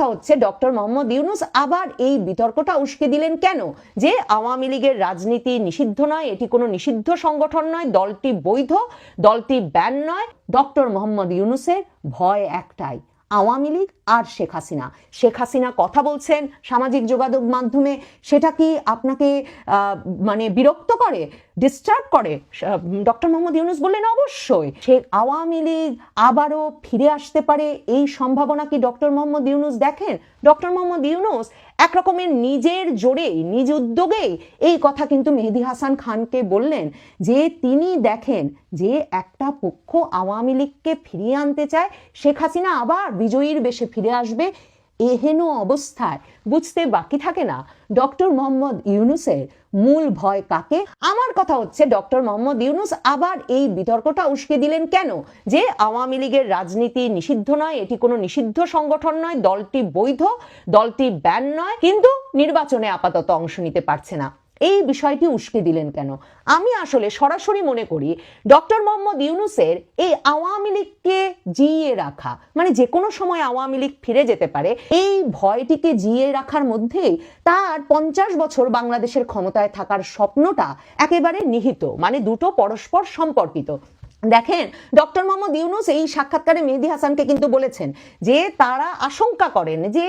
কথা হচ্ছে ডক্টর মোহাম্মদ ইউনুস। আবার এই বিতর্কটা উস্কে দিলেন কেন? যে আওয়ামী লীগের রাজনীতি নিষিদ্ধ নয়, এটি কোনো নিষিদ্ধ সংগঠন নয়, দলটি বৈধ, দলটি ব্যান নয়। ডক্টর মোহাম্মদ ইউনুসের ভয় একটাই আওয়ামী লীগ আর শেখ হাসিনা। শেখ হাসিনা কথা বলছেন সামাজিক যোগাযোগ মাধ্যমে। সেটা কি আপনাকে মানে বিরক্ত করে ডিস্টার্ব করে? ডক্টর মোহাম্মদ ইউনুস বললেন অবশ্যই। সে আওয়ামী লীগ আবারও ফিরে আসতে পারে এই সম্ভাবনা কি ডক্টর মোহাম্মদ ইউনুস দেখেন? ডক্টর মোহাম্মদ ইউনুস এক রকমের নিজের জোরেই, নিজ উদ্যোগেই এই কথা কিন্তু মেহেদি হাসান খানকে বললেন যে তিনি দেখেন যে একটা পক্ষ আওয়ামী লীগকে ফিরিয়ে আনতে চায়। শেখ হাসিনা আবার বিজয়ীর বেশে ফিরে আসবে। এহেন অবস্থায় বুঝতে বাকি থাকে না ডক্টর মোহাম্মদ ইউনুসের মূল ভয় কাকে? আমার কথা হচ্ছে ডক্টর মোহাম্মদ ইউনুস আবার এই বিতর্কটা উস্কে দিলেন কেন? যে আওয়ামী লীগের রাজনীতি নিষিদ্ধ নয়, এটি কোনো নিষিদ্ধ সংগঠন নয়, দলটি বৈধ, দলটি ব্যান নয়, কিন্তু নির্বাচনে আপাতত অংশ নিতে পারছে না। এই বিষয়টি উস্কে দিলেন কেন? আমি আসলে সরাসরি মনে করি, ডক্টর মোহাম্মদ ইউনুসের এই আওয়ামী লীগকে জিয়ে রাখা মানে যে কোনো সময় আওয়ামী লীগ ফিরে যেতে পারে, এই ভয়টিকে জিয়ে রাখার মধ্যেই তার পঞ্চাশ বছর বাংলাদেশের ক্ষমতায় থাকার স্বপ্নটা একেবারে নিহিত মানে দুটো পরস্পর সম্পর্কিত। দেখেন, ডক্টর মোহাম্মদ ইউনুস এই সাক্ষাৎকারে মেহেদি হাসানকে কিন্তু বলেছেন যে তারা আশঙ্কা করেন যে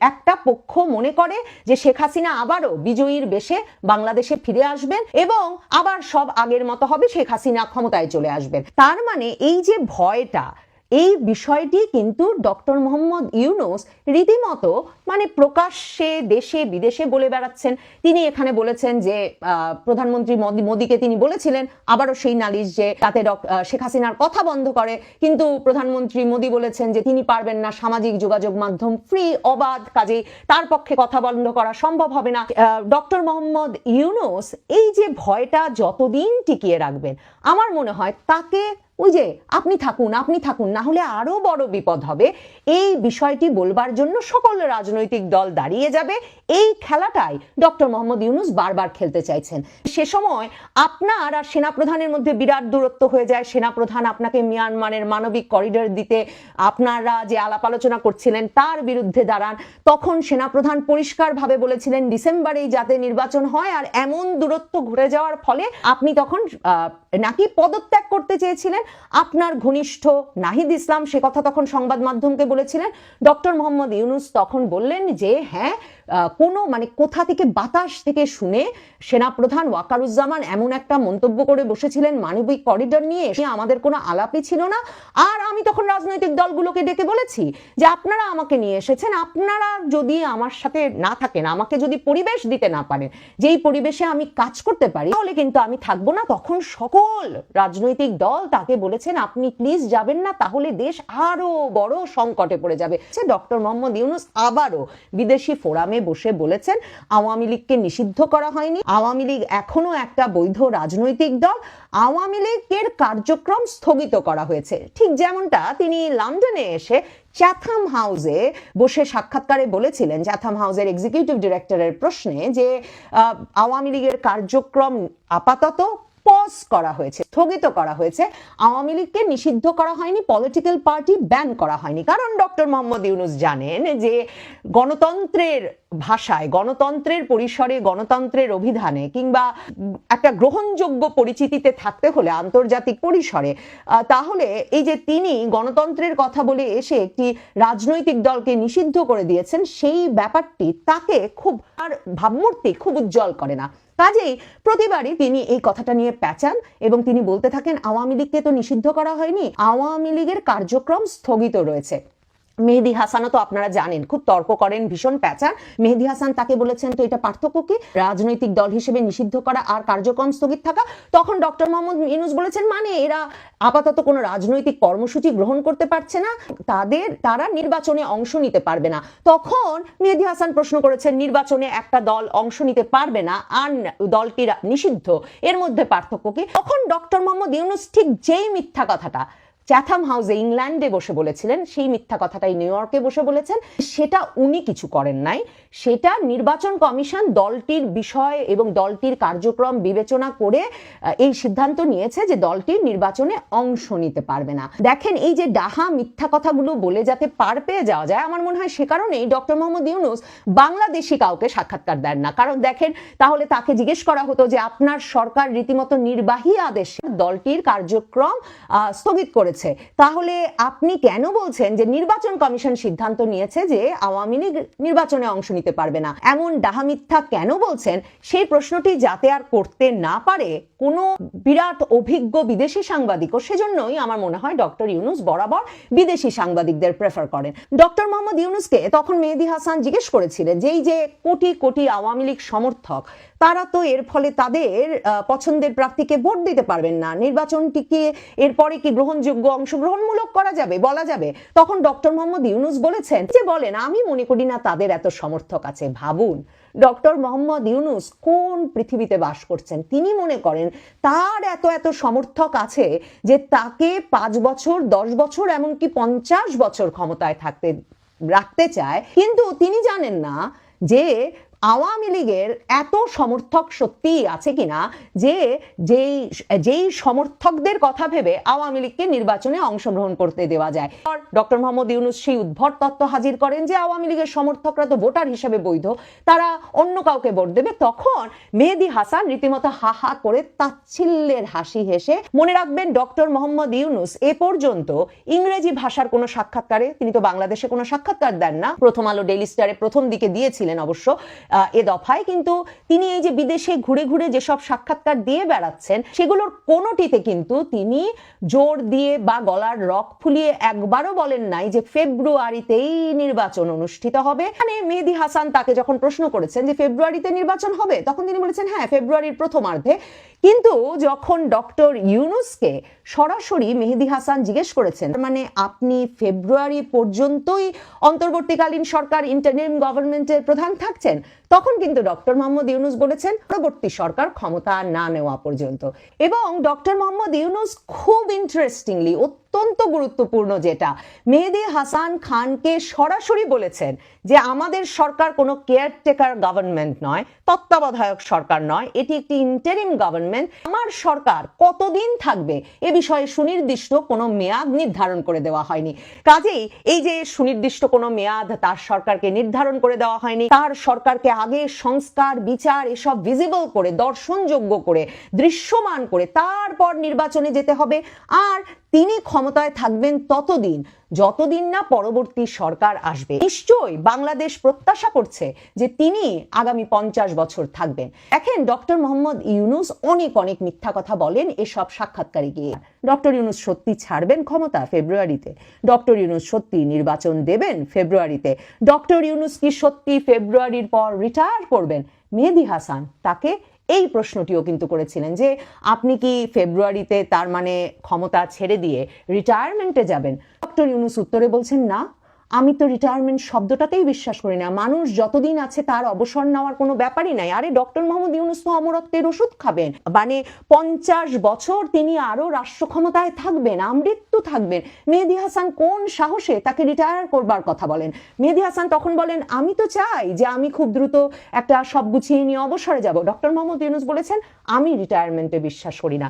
একটা পক্ষ মনে করে যে শেখ হাসিনা আবারও বিজয়ীর বেশে বাংলাদেশে ফিরে আসবেন এবং আবার সব আগের মতো হবে শেখ হাসিনা ক্ষমতায় চলে আসবেন। তার মানে এই যে ভয়টা এই বিষয়টি কিন্তু ডক্টর মোহাম্মদ ইউনুস রীতিমতো মানে প্রকাশ্যে দেশে, বিদেশে বলে বেড়াচ্ছেন। তিনি এখানে বলেছেন যে প্রধানমন্ত্রী মোদী, মোদীকে তিনি বলেছিলেন, আবারও সেই নালিশ যে তাতে শেখ হাসিনার কথা বন্ধ করে। কিন্তু প্রধানমন্ত্রী মোদী বলেছেন যে তিনি পারবেন না সামাজিক যোগাযোগ মাধ্যম ফ্রি, অবাধ কাজে তার পক্ষে কথা বন্ধ করা সম্ভব হবে না। ডক্টর মোহাম্মদ ইউনুস এই যে ভয়টা যতদিন টিকিয়ে রাখবেন, আমার মনে হয় তাকে ওই যে আপনি থাকুন আপনি থাকুন, না হলে আরও বড় বিপদ হবে। এই বিষয়টি বলবার জন্য সকল রাজনৈতিক দল দাঁড়িয়ে যাবে। এই খেলাটাই ডক্টর মোহাম্মদ ইউনুস বারবার খেলতে চাইছেন। সে সময় আপনার আর সেনাপ্রধানের মধ্যে বিরাট দূরত্ব হয়ে যায়। সেনাপ্রধান আপনাকে মিয়ানমারের মানবিক করিডর দিতে আপনারা যে আলাপ আলোচনা করছিলেন, তার বিরুদ্ধে দাঁড়ান। তখন সেনাপ্রধান পরিষ্কারভাবে বলেছিলেন, ডিসেম্বরেই যাতে নির্বাচন হয় আর এমন দূরত্ব ঘুরে যাওয়ার ফলে আপনি তখন নাকি পদত্যাগ করতে চেয়েছিলেন? আপনার ঘনিষ্ঠ নাহিদ ইসলাম সে কথা তখন সংবাদ মাধ্যমকে বলেছিলেন। ডক্টর মোহাম্মদ ইউনুস তখন বললেন যে হ্যাঁ কোনো মানে কোথা থেকে বাতাস থেকে শুনে সেনাপ্রধান ওয়াকারুজ্জামান এমন একটা মন্তব্য করে বসেছিলেন মানবিক করিডর নিয়ে আমাদের কোনো আলাপই ছিল না। আর আমি তখন রাজনৈতিক দলগুলোকে ডেকে বলেছি যে আপনারা আমাকে নিয়ে এসেছেন, আপনারা যদি আমার সাথে না থাকেন, আমাকে যদি পরিবেশ দিতে না পারেন, যেই পরিবেশে আমি কাজ করতে পারি, তাহলে কিন্তু আমি থাকব না। তখন সকল রাজনৈতিক দল তাকে বলেছেন, আপনি প্লিজ যাবেন না, তাহলে দেশ আরও বড় সংকটে পড়ে যাবে। ডক্টর মোহাম্মদ ইউনুস আবারও বিদেশি ফোরামে বসে বলেছেন, আওয়ামী লীগকে নিষিদ্ধ করা হয়নি। আওয়ামী লীগ এখনও একটা বৈধ রাজনৈতিক দল। আওয়ামী লীগের কার্যক্রম স্থগিত করা হয়েছে। ঠিক যেমনটা তিনি লন্ডনে এসে চ্যাথাম হাউসে বসে সাক্ষাৎকারে বলেছিলেন, চ্যাথাম হাউসের এক্সিকিউটিভ ডিরেক্টরের প্রশ্নে যে আওয়ামী লীগের কার্যক্রম আপাতত পজ করা হয়েছে, স্থগিত করা হয়েছে। আওয়ামী লীগকে নিষিদ্ধ করা হয়নি পলিটিক্যাল পার্টি ব্যান করা হয়নি। কারণ ডক্টর মোহাম্মদ ইউনুস জানেন যে গণতন্ত্রের ভাষায়, গণতন্ত্রের পরিসরে, গণতন্ত্রের অভিধানে কিংবা একটা গ্রহণযোগ্য পরিচিতিতে থাকতে হলে আন্তর্জাতিক পরিসরে তাহলে এই যে তিনি গণতন্ত্রের কথা বলে এসে একটি রাজনৈতিক দলকে নিষিদ্ধ করে দিয়েছেন, সেই ব্যাপারটি তাকে খুব আর ভাবমূর্তি খুব উজ্জ্বল করে না। কাজেই প্রতিবারই তিনি এই কথাটা নিয়ে প্যাচান এবং তিনি বলতে থাকেন, আওয়ামী লীগকে তো নিষিদ্ধ করা হয়নি। আওয়ামী লীগের কার্যক্রম স্থগিত রয়েছে। মেহেদি হাসানও তো আপনারা জানেন, খুব তর্ক করেন, ভীষণ প্যাচার। মেহেদি হাসান তাকে বলেছেন, তো এটা পার্থক্য কি? রাজনৈতিক দল হিসেবে নিষিদ্ধ করা আর কার্যক্রম স্থগিত থাকা? তখন ডক্টর মোহাম্মদ ইউনুস বলেছেন মানে এরা আপাতত কোনো রাজনৈতিক কর্মসূচি গ্রহণ করতে পারছে না। তাদের, তারা নির্বাচনে অংশ নিতে পারবে না। তখন মেহেদি হাসান প্রশ্ন করেছেন, নির্বাচনে একটা দল অংশ নিতে পারবে না, আর দলটি নিষিদ্ধ। এর মধ্যে পার্থক্য কি? তখন ডক্টর মোহাম্মদ ইউনুস ঠিক যেই মিথ্যা কথাটা চ্যাথাম হাউসে ইংল্যান্ডে বসে বলেছিলেন, সেই মিথ্যা কথাটাই নিউ ইয়র্কে বসে বলেছেন। সেটা উনি কিছু করেন নাই। সেটা নির্বাচন কমিশন দলটির বিষয় এবং দলটির কার্যক্রম বিবেচনা করে এই সিদ্ধান্ত নিয়েছে যে দলটি নির্বাচনে অংশ নিতে পারবে না। দেখেন, এই যে ডাহা মিথ্যা কথাগুলো বলে যাতে পার পেয়ে যাওয়া যায়, আমার মনে হয় সে কারণেই ডক্টর মোহাম্মদ ইউনুস বাংলাদেশি কাউকে সাক্ষাৎকার দেন না। কারণ দেখেন, তাহলে তাকে জিজ্ঞেস করা হতো যে আপনার সরকার রীতিমতো নির্বাহী আদেশে দলটির কার্যক্রম স্থগিত করেছে। তাহলে আপনি কেন বলছেন যে নির্বাচন কমিশন সিদ্ধান্ত নিয়েছে যে আওয়ামী লীগ নির্বাচনে অংশ নিতে পারবে না? এমন ডাহা মিথ্যা কেন বলছেন? সেই প্রশ্নটি যাতে আর করতে না পারে কোনো বিরাট অভিজ্ঞ বিদেশি সাংবাদিকও সেজন্যই আমার মনে হয় ডক্টর ইউনুস বরাবর বিদেশি সাংবাদিকদের প্রেফার করেন। ডক্টর মোহাম্মদ ইউনুসকে তখন মেহেদি হাসান জিজ্ঞেস করেছিলেন যেই যে কোটি কোটি আওয়ামী লীগ সমর্থক তারা তো এর ফলে তাদের পছন্দের প্রার্থীকে ভোট দিতে পারবেন না। নির্বাচনটিকে এরপরে কি গ্রহণযোগ্য অংশগ্রহণমূলক করা যাবে? বলা যাবে। তখন ডক্টর মোহাম্মদ ইউনুস বলেছেন যে, বলেন, আমি মনে করি না তাদের এত সমর্থক আছে। ভাবুন, ডক্টর মোহাম্মদ ইউনুস কোন পৃথিবীতে বাস করছেন? তিনি মনে করেন তার এত এত সমর্থক আছে যে, তাকে পাঁচ বছর, দশ বছর, এমনকি পঞ্চাশ বছর ক্ষমতায় থাকতে, রাখতে চায়। কিন্তু তিনি জানেন না যে আওয়ামী লীগের এত সমর্থক সত্যিই আছে কিনা যে যেই যেই সমর্থকদের কথা ভেবে আওয়ামী লীগকে নির্বাচনে অংশগ্রহণ করতে দেওয়া যায়। ডক্টর মোহাম্মদ ইউনুস সেই উদ্ভট তত্ত্ব হাজির করেন যে আওয়ামী লীগের সমর্থকরা তো ভোটার হিসেবে বৈধ, তারা অন্য কাউকে ভোট দেবে। তখন মেহেদি হাসান রীতিমতো হা হা করে তাচ্ছিল্যের হাসি হেসে, মনে রাখবেন ডক্টর মোহাম্মদ ইউনুস এ পর্যন্ত ইংরেজি ভাষার কোনো সাক্ষাৎকারে, তিনি তো বাংলাদেশে কোনো সাক্ষাৎকার দেন না, প্রথম আলো ডেইলি স্টারে প্রথম দিকে দিয়েছিলেন অবশ্য এ দফায়। কিন্তু তিনি এই যে বিদেশে ঘুরে ঘুরে যেসব সাক্ষাৎকার দিয়ে বেড়াচ্ছেন, সেগুলোর কোনোটিতে কিন্তু তিনি জোর দিয়ে বা গলার রক ফুলিয়ে একবারও বলেন নাই যে ফেব্রুয়ারিতেই নির্বাচন অনুষ্ঠিত হবে। মানে মেহেদি হাসান তাকে যখন প্রশ্ন করেছেন যে ফেব্রুয়ারিতে নির্বাচন হবে, তখন তিনি বলেছেন হ্যাঁ ফেব্রুয়ারির প্রথমার্ধে কিন্তু যখন ডক্টর ইউনুসকে সরাসরি মেহেদি হাসান জিজ্ঞেস করেছেন মানে আপনি ফেব্রুয়ারি পর্যন্তই অন্তর্বর্তীকালীন সরকার ইন্টারিম গভর্নমেন্টের প্রধান থাকছেন, তখন কিন্তু ডক্টর মোহাম্মদ ইউনুস বলেছেন, পরবর্তী সরকার ক্ষমতা না নেওয়া পর্যন্ত। এবং ডক্টর মোহাম্মদ ইউনুস খুব ইন্টারেস্টিংলি অত্যন্ত গুরুত্বপূর্ণ যেটা। মেহেদি হাসান খানকে সরাসরি বলেছেন যে, আমাদের সরকার কোনো কেয়ারটেকার গভর্নমেন্ট নয়, তত্ত্বাবধায়ক সরকার নয়, এটি একটি ইন্টারিম গভর্নমেন্ট আমার সরকার কতদিন থাকবে এ বিষয়ে সুনির্দিষ্ট কোনো মেয়াদ নির্ধারণ করে দেওয়া হয়নি। কাজেই এই যে সুনির্দিষ্ট কোনো মেয়াদ তার সরকারকে নির্ধারণ করে দেওয়া হয়নি, তার সরকারকে আগে সংস্কার, বিচার এসব ভিজিবল করে, দর্শনযোগ্য করে, দৃশ্যমান করে, তারপর নির্বাচনে যেতে হবে। আর তিনি ক্ষমতায় থাকবেন ততদিন, যতদিন না পরবর্তী সরকার আসবে। নিশ্চয়ই বাংলাদেশ প্রত্যাশা করছে যে তিনি আগামী পঞ্চাশ বছর থাকবেন। দেখেন, ডক্টর মোহাম্মদ ইউনুস অনেক অনেক মিথ্যা কথা বলেন এসব সাক্ষাৎকারে গিয়ে। ডক্টর ইউনুস সত্যি ছাড়বেন ক্ষমতা ফেব্রুয়ারিতে? ডক্টর ইউনুস সত্যি নির্বাচন দেবেন ফেব্রুয়ারিতে? ডক্টর ইউনুস কি সত্যি ফেব্রুয়ারির পর রিটায়ার করবেন? মেহেদি হাসান তাকে এই প্রশ্নটিও কিন্তু করেছিলেন যে আপনি কি ফেব্রুয়ারিতে তার মানে ক্ষমতা ছেড়ে দিয়ে রিটায়ারমেন্টে যাবেন? ডক্টর ইউনুস উত্তরে বলছেন, না। আমি তো রিটায়ারমেন্ট শব্দটাতেই বিশ্বাস করি না। মানুষ যতদিন আছে তার অবসর নেওয়ার কোনো ব্যাপারই নাই। আরে ডক্টর মোহাম্মদ ইউনুস তো অমরত্বের ওষুধ খাবেন। মানে পঞ্চাশ বছর তিনি আরও রাষ্ট্র ক্ষমতায় থাকবেন, আমৃত্যু থাকবেন। মেহেদি হাসান কোন সাহসে তাকে রিটায়ার করবার কথা বলেন? মেহেদি হাসান তখন বলেন, আমি তো চাই যে আমি খুব দ্রুত একটা সব গুছিয়ে নিয়ে অবসরে যাব। ডক্টর মোহাম্মদ ইউনুস বলেছেন, আমি রিটায়ারমেন্টে বিশ্বাস করি না।